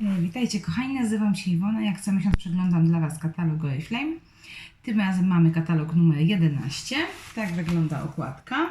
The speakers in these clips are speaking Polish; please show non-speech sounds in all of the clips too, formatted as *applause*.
E, Witajcie kochani, nazywam się Iwona. Jak co miesiąc przeglądam dla Was katalog Oriflame. Tym razem mamy katalog numer 11. Tak wygląda okładka.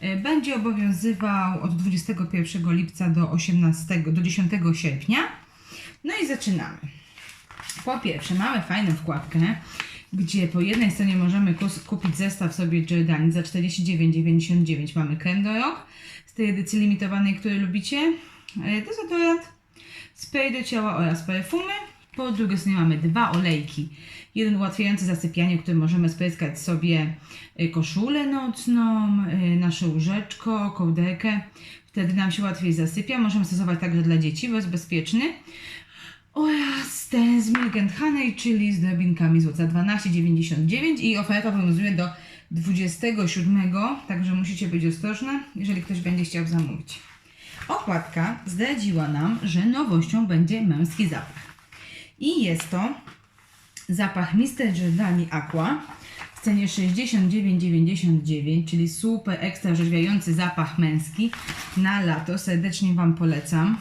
E, Będzie obowiązywał od 21 lipca do 18, do 10 sierpnia. No i zaczynamy. Po pierwsze, mamy fajną wkładkę, gdzie po jednej stronie możemy kupić zestaw sobie Giordani za 49,99. Mamy krem do rok z tej edycji limitowanej, który lubicie. Dezodorant, spray do ciała oraz perfumy. Po drugiej stronie mamy dwa olejki. Jeden ułatwiający zasypianie, którym możemy spryskać sobie y, koszulę nocną, y, nasze łóżeczko, kołderkę. Wtedy nam się łatwiej zasypia. Możemy stosować także dla dzieci, bo jest bezpieczny. Oraz ten z Milk and Honey, czyli z drobinkami złota 12,99 i oferta obowiązuje do 27, także musicie być ostrożne, jeżeli ktoś będzie chciał zamówić. Okładka zdradziła nam, że nowością będzie męski zapach. I jest to zapach Mr. Giordani Aqua w cenie 69,99, czyli super ekstra orzeźwiający zapach męski na lato. Serdecznie Wam polecam.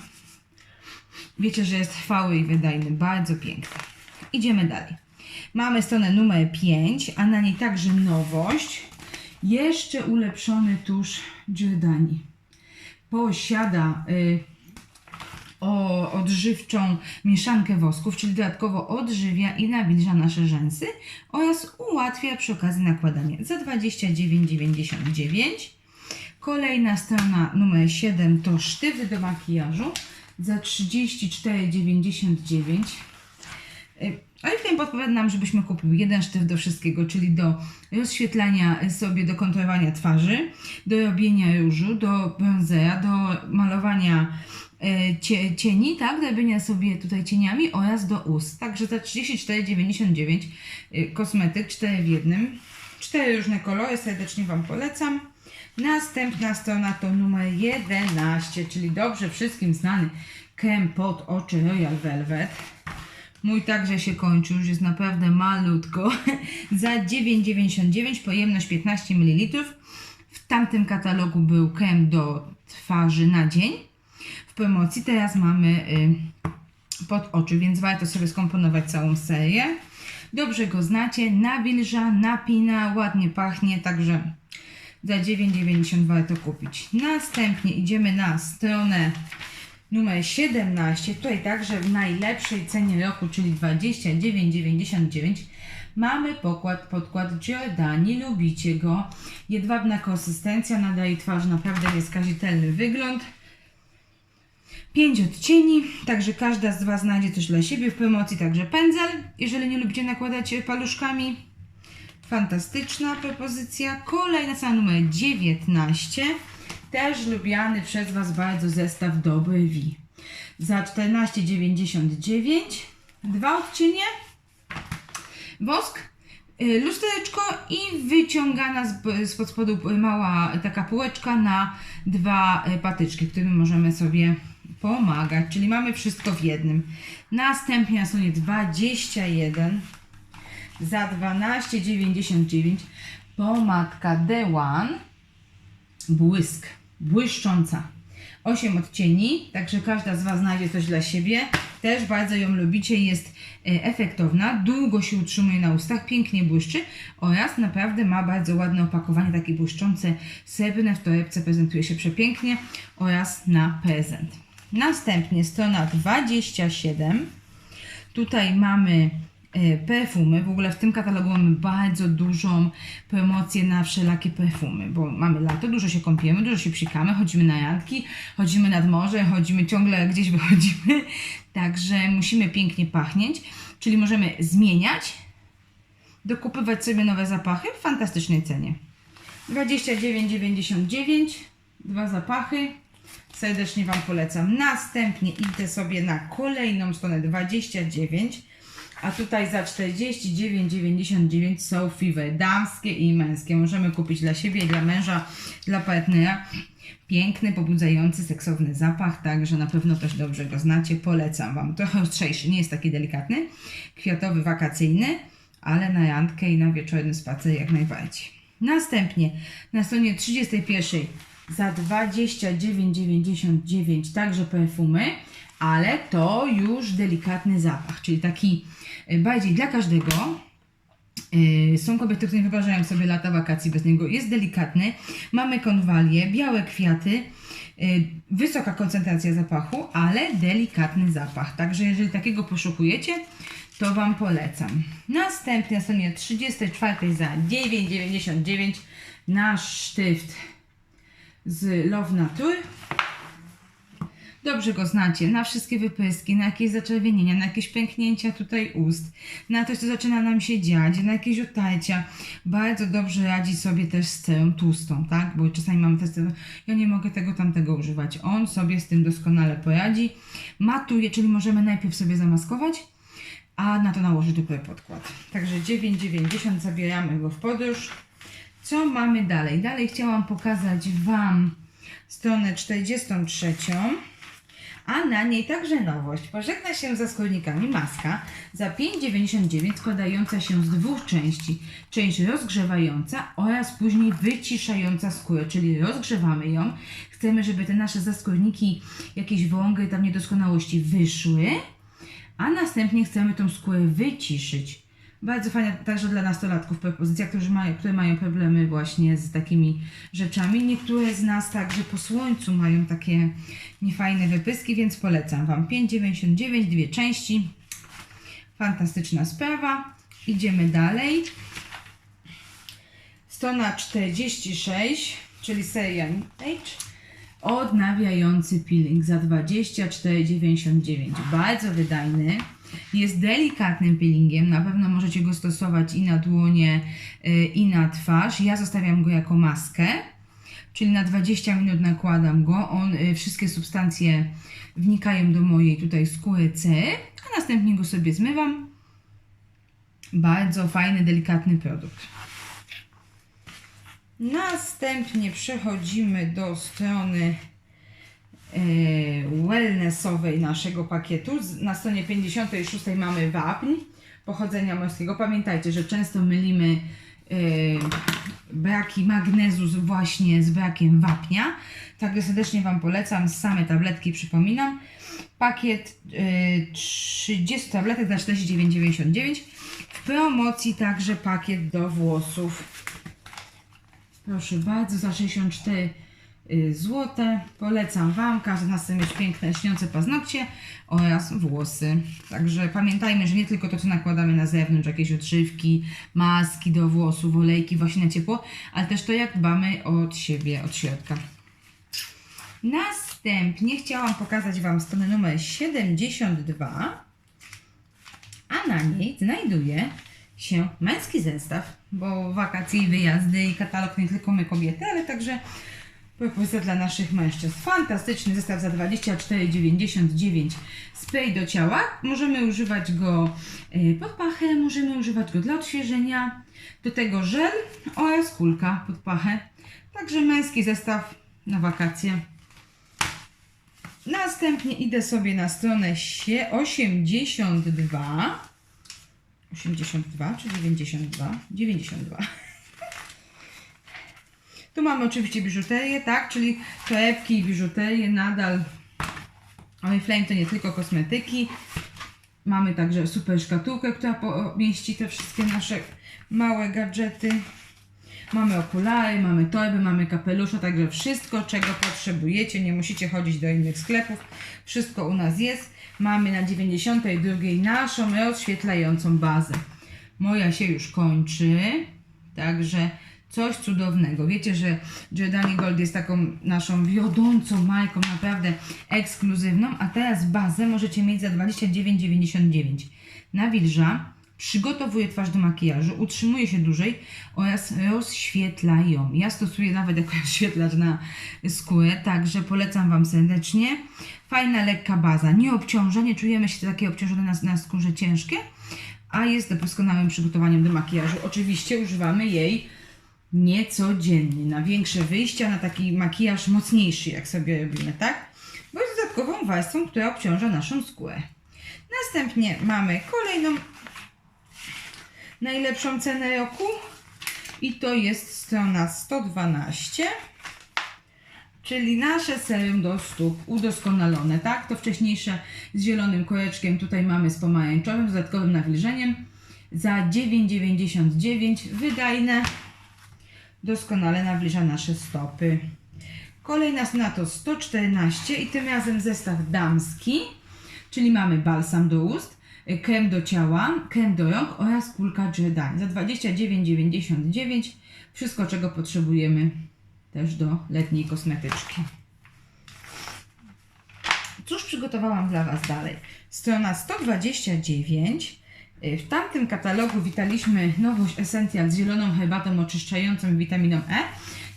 Wiecie, że jest trwały i wydajny, bardzo piękny. Idziemy dalej. Mamy stronę numer 5, a na niej także nowość. Jeszcze ulepszony tusz Giordani posiada y, o, odżywczą mieszankę wosków, czyli dodatkowo odżywia i nawilża nasze rzęsy oraz ułatwia przy okazji nakładanie za 29,99. Kolejna strona numer 7 to sztywny do makijażu za 34,99. Oriflame podpowiada nam, żebyśmy kupił jeden sztyw do wszystkiego, czyli do rozświetlania sobie, do kontrolowania twarzy, do robienia różu, do bronzera, do malowania e, cie, cieni, tak, do robienia sobie tutaj cieniami oraz do ust. Także za 34,99 e, kosmetyk 4 w jednym. Cztery różne kolory, serdecznie Wam polecam. Następna strona to numer 11, czyli dobrze wszystkim znany krem pod oczy Royal Velvet. Mój także się kończy, już jest naprawdę malutko. *laughs* Za 9,99 pojemność 15 ml. W tamtym katalogu był krem do twarzy na dzień. W promocji teraz mamy y, pod oczy, więc warto sobie skomponować całą serię. Dobrze go znacie, nawilża, napina, ładnie pachnie, także za 9,90 warto kupić. Następnie idziemy na stronę numer 17. Tutaj także w najlepszej cenie roku, czyli 29,99 mamy pokład, podkład Giordani. Lubicie go. Jedwabna konsystencja nadaje twarzy naprawdę nieskazitelny wygląd. 5 odcieni, także każda z Was znajdzie coś dla siebie. W promocji także pędzel, jeżeli nie lubicie nakładać paluszkami. Fantastyczna propozycja. Kolejna strona numer 19. Też lubiany przez Was bardzo zestaw do brwi. Za 14,99 dwa odcienie, wosk, y, lustereczko i wyciągana z, spod spodu mała taka półeczka na dwa y, patyczki, którymi możemy sobie pomagać. Czyli mamy wszystko w jednym. Następnie na stronie 21 za 12,99 pomadka The One błysk, błyszcząca. 8 odcieni, także każda z Was znajdzie coś dla siebie. Też bardzo ją lubicie, jest e, efektowna, długo się utrzymuje na ustach, pięknie błyszczy oraz naprawdę ma bardzo ładne opakowanie, takie błyszczące, srebrne, w torebce prezentuje się przepięknie oraz na prezent. Następnie strona 27. Tutaj mamy perfumy. W ogóle w tym katalogu mamy bardzo dużą promocję na wszelakie perfumy, bo mamy lato, dużo się kąpiemy, dużo się psikamy, chodzimy na randki, chodzimy nad morze, chodzimy ciągle gdzieś *laughs* wychodzimy, także musimy pięknie pachnieć, czyli możemy zmieniać, dokupywać sobie nowe zapachy w fantastycznej cenie. 29,99, dwa zapachy. Serdecznie Wam polecam. Następnie idę sobie na kolejną stronę 29, a tutaj za 49,99 są Fever damskie i męskie. Możemy kupić dla siebie dla męża, dla partnera. Piękny, pobudzający, seksowny zapach, także na pewno też dobrze go znacie. Polecam Wam. Trochę ostrzejszy, nie jest taki delikatny. Kwiatowy, wakacyjny, ale na randkę i na wieczorny spacer jak najbardziej. Następnie na stronie 31 za 29,99 także perfumy, ale to już delikatny zapach, czyli taki bardziej dla każdego. Y, Są kobiety, które nie wyobrażają sobie lata wakacji bez niego. Jest delikatny. Mamy konwalie, białe kwiaty, y, wysoka koncentracja zapachu, ale delikatny zapach. Także jeżeli takiego poszukujecie, to Wam polecam. Następnie na stronie 34 za 9,99 nasz sztyft z Love Nature. Dobrze go znacie, na wszystkie wypyski, na jakieś zaczerwienienia, na jakieś pęknięcia tutaj ust, na coś, co zaczyna nam się dziać, na jakieś utarcia. Bardzo dobrze radzi sobie też z cerą tłustą, tak? Bo czasami mamy testy, ja nie mogę tego, tamtego używać. On sobie z tym doskonale poradzi. Matuje, czyli możemy najpierw sobie zamaskować, a na to nałożyć dopiero podkład. Także 9,90 zabieramy go w podróż. Co mamy dalej? Dalej chciałam pokazać Wam stronę 43, a na niej także nowość. Pożegna się ze składnikami maska za 5,99 składająca się z dwóch części. Część rozgrzewająca oraz później wyciszająca skórę, czyli rozgrzewamy ją. Chcemy, żeby te nasze zaskórniki, jakieś wągry, tam niedoskonałości wyszły, a następnie chcemy tą skórę wyciszyć. Bardzo fajna także dla nastolatków propozycja, którzy mają, które mają problemy właśnie z takimi rzeczami. Niektóre z nas także po słońcu mają takie niefajne wypyski, więc polecam Wam. 5,99, dwie części. Fantastyczna sprawa. Idziemy dalej. Strona 46, czyli seria H. Odnawiający peeling za 24,99. Bardzo wydajny. Jest delikatnym peelingiem. Na pewno możecie go stosować i na dłonie, y, i na twarz. Ja zostawiam go jako maskę, czyli na 20 minut nakładam go. On, y, wszystkie substancje wnikają do mojej tutaj skóry C, a następnie go sobie zmywam. Bardzo fajny, delikatny produkt. Następnie przechodzimy do strony e, wellnessowej naszego pakietu. Na stronie 56 mamy wapń pochodzenia morskiego. Pamiętajcie, że często mylimy e, braki magnezu właśnie z brakiem wapnia. Także serdecznie Wam polecam. Same tabletki przypominam. Pakiet e, 30 tabletek za 49,99. W promocji także pakiet do włosów. Proszę bardzo, za 64 zł. Polecam Wam. Każdy z nas chce mieć piękne, śniące paznokcie oraz włosy. Także pamiętajmy, że nie tylko to, co nakładamy na zewnątrz, jakieś odżywki, maski do włosów, olejki właśnie na ciepło, ale też to, jak dbamy od siebie, od środka. Następnie chciałam pokazać Wam stronę numer 72 a na niej znajduje się męski zestaw, bo wakacje i wyjazdy i katalog nie tylko my kobiety, ale także propozycja dla naszych mężczyzn. Fantastyczny zestaw za 24,99 spray do ciała. Możemy używać go y, pod pachę, możemy używać go dla odświeżenia, do tego żel oraz kulka pod pachę. Także męski zestaw na wakacje. Następnie idę sobie na stronę sie- 82. 82 czy 92? 92. Tu mamy oczywiście biżuterię, tak? Czyli torebki i biżuterię nadal. Oriflame to nie tylko kosmetyki. Mamy także super szkatułkę, która pomieści te wszystkie nasze małe gadżety. Mamy okulary, mamy torby, mamy kapelusze, także wszystko, czego potrzebujecie. Nie musicie chodzić do innych sklepów. Wszystko u nas jest. Mamy na 92 naszą rozświetlającą bazę. Moja się już kończy, także coś cudownego. Wiecie, że Giordani Gold jest taką naszą wiodącą marką, naprawdę ekskluzywną, a teraz bazę możecie mieć za 29,99. Nawilża, przygotowuje twarz do makijażu, utrzymuje się dłużej oraz rozświetla ją. Ja stosuję nawet jako *laughs* rozświetlacz na skórę, także polecam Wam serdecznie. Fajna, lekka baza, nie obciąża, nie czujemy się takie obciążone na, na skórze ciężkie, a jest doskonałym przygotowaniem do makijażu. Oczywiście używamy jej niecodziennie, na większe wyjścia, na taki makijaż mocniejszy, jak sobie robimy, tak? Bo jest dodatkową warstwą, która obciąża naszą skórę. Następnie mamy kolejną najlepszą cenę roku i to jest strona 112. czyli nasze serum do stóp udoskonalone, tak? To wcześniejsze z zielonym koreczkiem, tutaj mamy z pomarańczowym, z dodatkowym nawilżeniem za 9,99 wydajne, doskonale nawilża nasze stopy. Kolejna strona to 114 i tym razem zestaw damski, czyli mamy balsam do ust, krem do ciała, krem do rąk oraz kulka Jedi za 29,99. Wszystko czego potrzebujemy też do letniej kosmetyczki. Cóż przygotowałam dla Was dalej? Strona 129. Y, W tamtym katalogu witaliśmy nowość Essential z zieloną herbatą oczyszczającą witaminą E.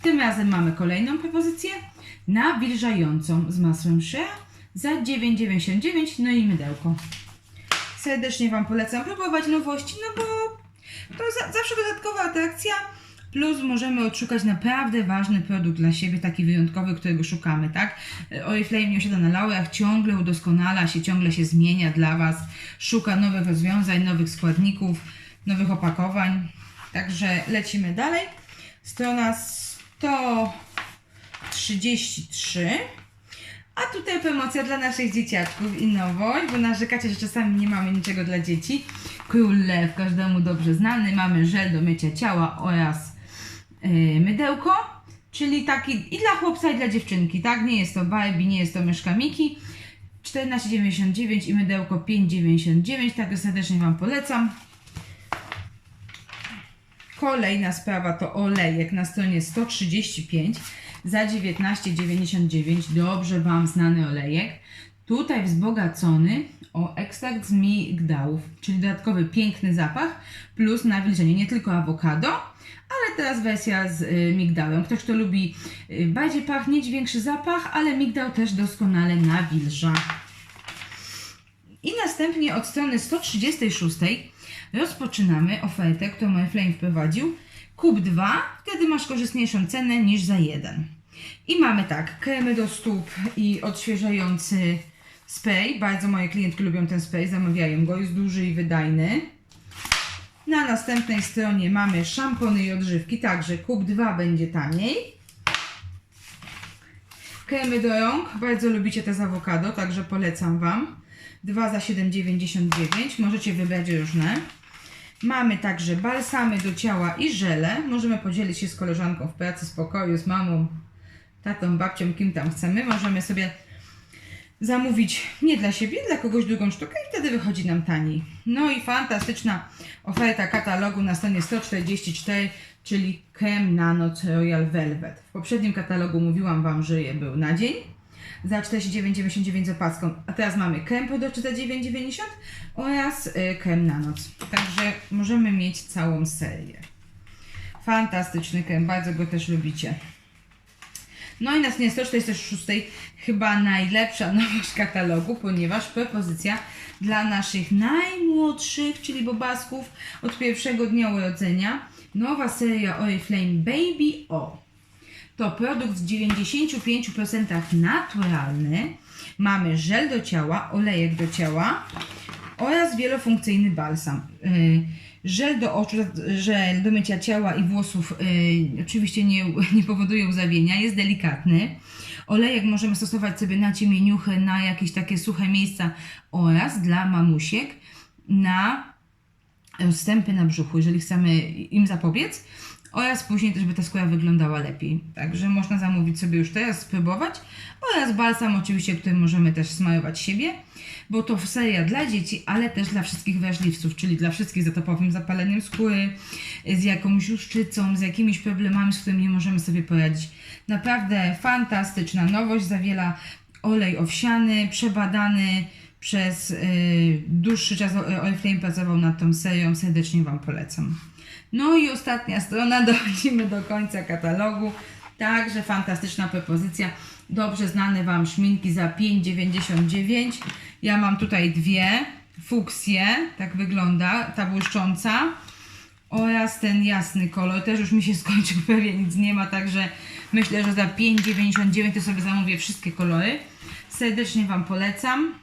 Tym razem mamy kolejną propozycję nawilżającą z masłem shea za 9,99 no i mydełko. Serdecznie Wam polecam próbować nowości, no bo to za, zawsze dodatkowa atrakcja. Plus możemy odszukać naprawdę ważny produkt dla siebie, taki wyjątkowy, którego szukamy, tak? Oriflame nie osiada na laurach, ciągle udoskonala się, ciągle się zmienia dla Was, szuka nowych rozwiązań, nowych składników, nowych opakowań. Także lecimy dalej. Strona 133. A tutaj promocja dla naszych dzieciaczków i nowość, bo narzekacie, że czasami nie mamy niczego dla dzieci. Król Lew, każdemu dobrze znany. Mamy żel do mycia ciała oraz yy, mydełko, czyli taki i dla chłopca i dla dziewczynki, tak? Nie jest to Barbie, nie jest to myszka Miki. 14,99 i mydełko 5,99, także serdecznie Wam polecam. Kolejna sprawa to olejek na stronie 135 za 19,99. Dobrze Wam znany olejek. Tutaj wzbogacony o ekstrakt z migdałów, czyli dodatkowy piękny zapach plus nawilżenie nie tylko awokado, ale teraz wersja z y, migdałem. Ktoś, kto lubi y, bardziej pachnieć, większy zapach, ale migdał też doskonale nawilża. I następnie od strony 136 rozpoczynamy ofertę, którą Flame wprowadził. Kup 2, wtedy masz korzystniejszą cenę niż za jeden. I mamy tak, kremy do stóp i odświeżający spray. Bardzo moje klientki lubią ten spray, zamawiają go, jest duży i wydajny. Na następnej stronie mamy szampony i odżywki, także kup 2 będzie taniej. Kremy do rąk, bardzo lubicie te z awokado, także polecam Wam. 2 za 7,99, możecie wybrać różne. Mamy także balsamy do ciała i żele. Możemy podzielić się z koleżanką w pracy, z pokoju, z mamą, tatą, babcią, kim tam chcemy. Możemy sobie zamówić nie dla siebie, dla kogoś drugą sztukę i wtedy wychodzi nam taniej. No i fantastyczna oferta katalogu na stronie 144, czyli krem na noc Royal Velvet. W poprzednim katalogu mówiłam Wam, że je był na dzień za 49,99 z opaską, a teraz mamy krem podowczy za 9,90 oraz y, krem na noc. Także możemy mieć całą serię. Fantastyczny krem, bardzo go też lubicie. No i na stronie 146 chyba najlepsza *laughs* nowość katalogu, ponieważ propozycja dla naszych najmłodszych, czyli bobasków od pierwszego dnia urodzenia. Nowa seria Oriflame Baby O. To produkt w 95% naturalny. Mamy żel do ciała, olejek do ciała oraz wielofunkcyjny balsam. Yy, Żel do oczu, żel do mycia ciała i włosów yy, oczywiście nie, nie powoduje łzawienia, jest delikatny. Olejek możemy stosować sobie na ciemieniuchy, na jakieś takie suche miejsca oraz dla mamusiek na rozstępy na brzuchu, jeżeli chcemy im zapobiec. Oraz później też by ta skóra wyglądała lepiej. Także można zamówić sobie już teraz, spróbować. Oraz balsam oczywiście, który możemy też smarować siebie, bo to seria dla dzieci, ale też dla wszystkich wrażliwców, czyli dla wszystkich z atopowym zapaleniem skóry, z jakąś łuszczycą, z jakimiś problemami, z którymi nie możemy sobie poradzić. Naprawdę fantastyczna nowość, zawiera olej owsiany, przebadany przez yy, dłuższy czas Oriflame pracował nad tą serią, serdecznie Wam polecam. No i ostatnia strona, *laughs* dochodzimy do końca katalogu. Także fantastyczna propozycja. Dobrze znane Wam szminki za 5,99. Ja mam tutaj dwie fuksje, tak wygląda, ta błyszcząca oraz ten jasny kolor. Też już mi się *laughs* skończył, prawie nic nie ma, także myślę, że za 5,99 to sobie zamówię wszystkie kolory. Serdecznie Wam polecam.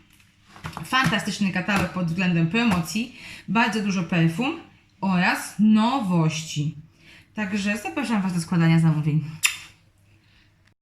Fantastyczny katalog pod względem promocji, bardzo dużo perfum oraz nowości. Także zapraszam Was do składania zamówień.